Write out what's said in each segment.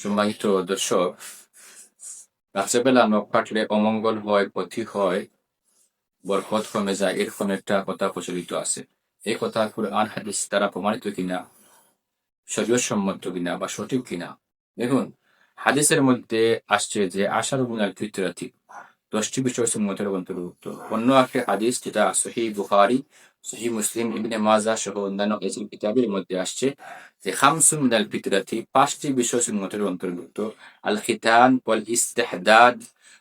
সম্মানিত দর্শক নখ কাটলে অমঙ্গল হয় পথি হয়, বরকত কমে যায়, এরকম একটা কথা প্রচলিত আছে। এই কথা হাদিস প্রমাণিত কিনা কিনা বা সঠিক কিনা? দেখুন, হাদিসের মধ্যে আসছে যে আশার গুণার কৃতরাতি দশটি বিষয় সুন্নতের অন্তর্ভুক্ত। অন্য একটি হাদিস যেটা সহি বুখারি সহি মুসলিম ইবনে মাজা সহ অন্যান্য এসিল কিতাবের মধ্যে আসছে যে খামসুন মিনাল ফিতরাতি পাঁচটি বিষয় সুন্নতের অন্তর্ভুক্ত আল খিতান ওয়াল ইস্তেহদাদ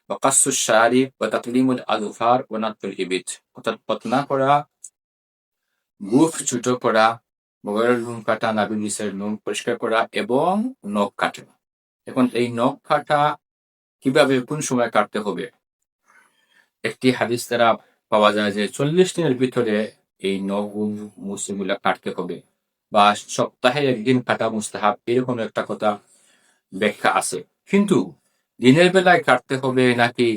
ওয়া কাসসু শারিব ওয়া তাকলিমুল আযফার ওয়া নাতুল ইবিত অর্থাৎ পতনা করা মুখ ছোট করা মোবাইলের নুন কাটা নাবিল নিচের নুন পরিষ্কার করা এবং নখ কাটা এখন এই নখ কাটা কীভাবে কোন সময় কাটতে হবে একটি হাদিস দ্বারা পাওয়া যায় যে চল্লিশ দিনের ভিতরে এই নখ মুসিগুলা কাটতে হবে বা সপ্তাহে একদিন কাটা মুস্তাহাব এরকম একটা কথা ব্যাখ্যা আছে। কিন্তু দিনের বেলায় কাটতে হবে নাকি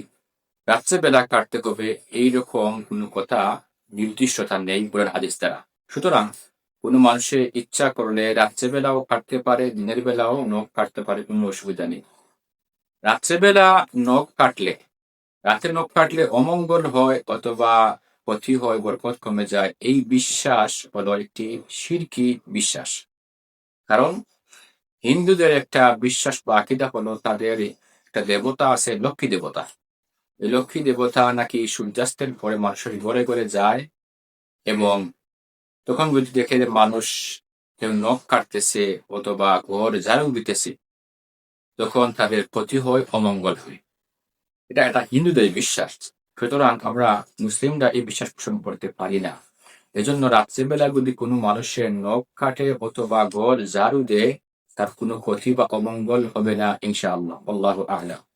রাত্রে বেলা কাটতে হবে এইরকম কোনো কথা নির্দিষ্টতা নেই বলেন হাদিস দ্বারা। সুতরাং কোনো মানুষের ইচ্ছা করলে রাত্রেবেলাও কাটতে পারে, দিনের বেলাও নখ কাটতে পারে, কোনো অসুবিধা নেই। রাত্রেবেলা নখ কাটলে, রাতে নখ কাটলে অমঙ্গল হয় অথবা ক্ষতি হয়, বরকত কমে যায়, এই বিশ্বাস হলো একটি শিরকি বিশ্বাস। কারণ হিন্দুদের একটা বিশ্বাস বা আকিদা হলো তাদের একটা দেবতা আছে, লক্ষ্মী দেবতা। এই লক্ষ্মী দেবতা নাকি সূর্যাস্তের পরে মানুষের ঘরে ঘরে যায় এবং তখন যদি দেখে যে মানুষ কেউ নখ কাটতেছে অথবা ঘর ঝাড়ু দিতেছে, তখন তাদের ক্ষতি হয়, অমঙ্গল হয়। এটা একটা হিন্দুদের বিশ্বাস। সুতরাং আমরা মুসলিমরা এই বিশ্বাস পোষণ করতে পারি না। এজন্য রাত্রিবেলা যদি কোনো মানুষের নখ কাটে অথবা ঘর ঝাড়ু দেয়, তার কোনো ক্ষতি বা অমঙ্গল হবে না, ইনশাআল্লাহ। আল্লাহ আহলা